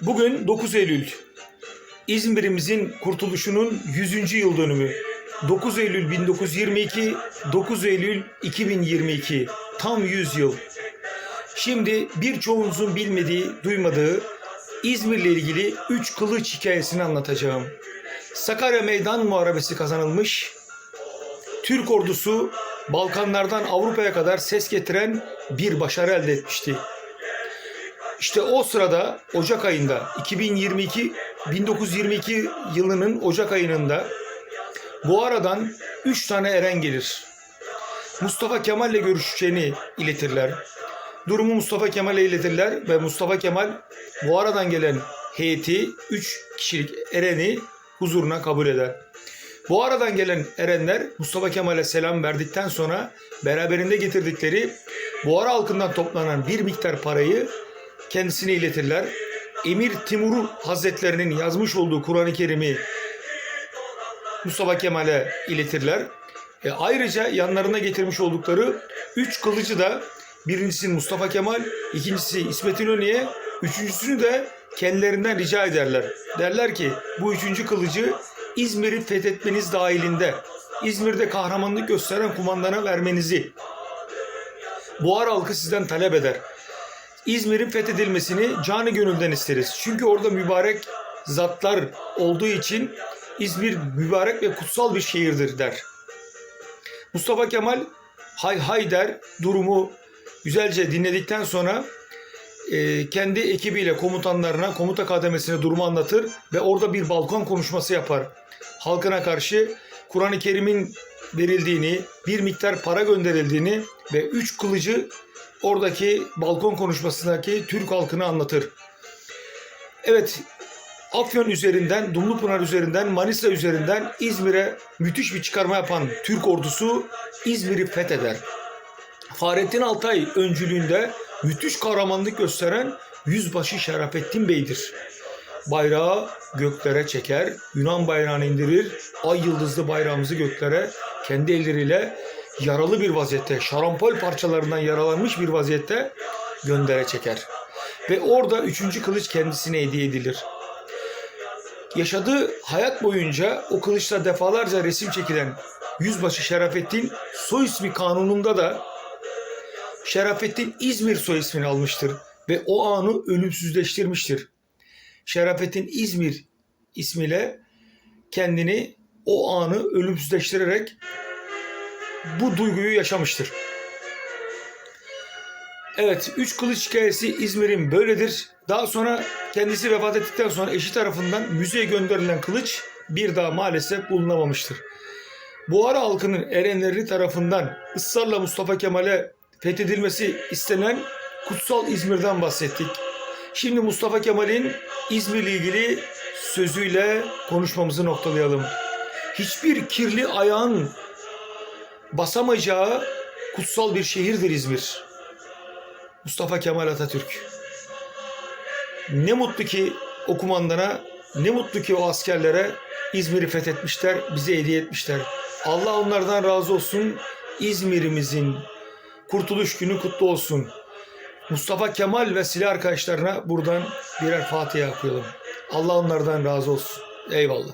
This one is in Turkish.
Bugün 9 Eylül. İzmir'imizin kurtuluşunun 100. yıl dönümü. 9 Eylül 1922, 9 Eylül 2022. Tam 100 yıl. Şimdi birçoğunuzun bilmediği, duymadığı İzmir'le ilgili 3 kılıç hikayesini anlatacağım. Sakarya Meydan Muharebesi kazanılmış. Türk ordusu Balkanlardan Avrupa'ya kadar ses getiren bir başarı elde etmişti. İşte o sırada Ocak ayında 2022 1922 yılının Ocak ayında bu aradan 3 tane eren gelir. Mustafa Kemal'le görüşeceğini iletirler. Durumu Mustafa Kemal'e iletirler ve Mustafa Kemal bu aradan gelen heyeti 3 kişilik ereni huzuruna kabul eder. Bu aradan gelen erenler Mustafa Kemal'e selam verdikten sonra beraberinde getirdikleri Buhara halkından toplanan bir miktar parayı kendisine iletirler. Emir Timur Hazretlerinin yazmış olduğu Kur'an-ı Kerim'i Mustafa Kemal'e iletirler. E, ayrıca yanlarına getirmiş oldukları üç kılıcı da birincisi Mustafa Kemal, ikincisi İsmet İnönü'ye, üçüncüsünü de kendilerinden rica ederler. Derler ki bu üçüncü kılıcı İzmir'i fethetmeniz dahilinde İzmir'de kahramanlık gösteren kumandana vermenizi Buhar halkı sizden talep eder. İzmir'in fethedilmesini canı gönülden isteriz. Çünkü orada mübarek zatlar olduğu için İzmir mübarek ve kutsal bir şehirdir der. Mustafa Kemal hay hay der durumu güzelce dinledikten sonra e, kendi ekibiyle komutanlarına, komuta kademesine durumu anlatır ve orada bir balkon konuşması yapar. Halkına karşı Kur'an-ı Kerim'in verildiğini, bir miktar para gönderildiğini ve üç kılıcı oradaki balkon konuşmasındaki Türk halkına anlatır. Evet, Afyon üzerinden, Dumlupınar üzerinden, Manisa üzerinden İzmir'e müthiş bir çıkarma yapan Türk ordusu İzmir'i fetheder. Fahrettin Altay öncülüğünde müthiş kahramanlık gösteren Yüzbaşı Şerafettin Bey'dir. Bayrağı göklere çeker, Yunan bayrağını indirir, ay yıldızlı bayrağımızı göklere kendi elleriyle yaralı bir vaziyette, şarampol parçalarından yaralanmış bir vaziyette göndere çeker. Ve orada üçüncü kılıç kendisine hediye edilir. Yaşadığı hayat boyunca o kılıçla defalarca resim çekilen Yüzbaşı Şerafettin soy ismi kanununda da Şerafettin İzmir soy ismini almıştır ve o anı ölümsüzleştirmiştir. Şerafettin İzmir ismiyle kendini o anı ölümsüzleştirerek bu duyguyu yaşamıştır. Evet, Üç Kılıç hikayesi İzmir'in böyledir. Daha sonra kendisi vefat ettikten sonra eşi tarafından müzeye gönderilen kılıç bir daha maalesef bulunamamıştır. Buhara halkının erenleri tarafından ısrarla Mustafa Kemal'e fethedilmesi istenen kutsal İzmir'den bahsettik. Şimdi Mustafa Kemal'in İzmir'le ilgili sözüyle konuşmamızı noktalayalım. Hiçbir kirli ayağın basamayacağı kutsal bir şehirdir İzmir. Mustafa Kemal Atatürk. Ne mutlu ki o kumandana, ne mutlu ki o askerlere İzmir'i fethetmişler, bize hediye etmişler. Allah onlardan razı olsun. İzmir'imizin kurtuluş günü kutlu olsun. Mustafa Kemal ve silah arkadaşlarına buradan birer Fatiha okuyalım. Allah onlardan razı olsun. Eyvallah.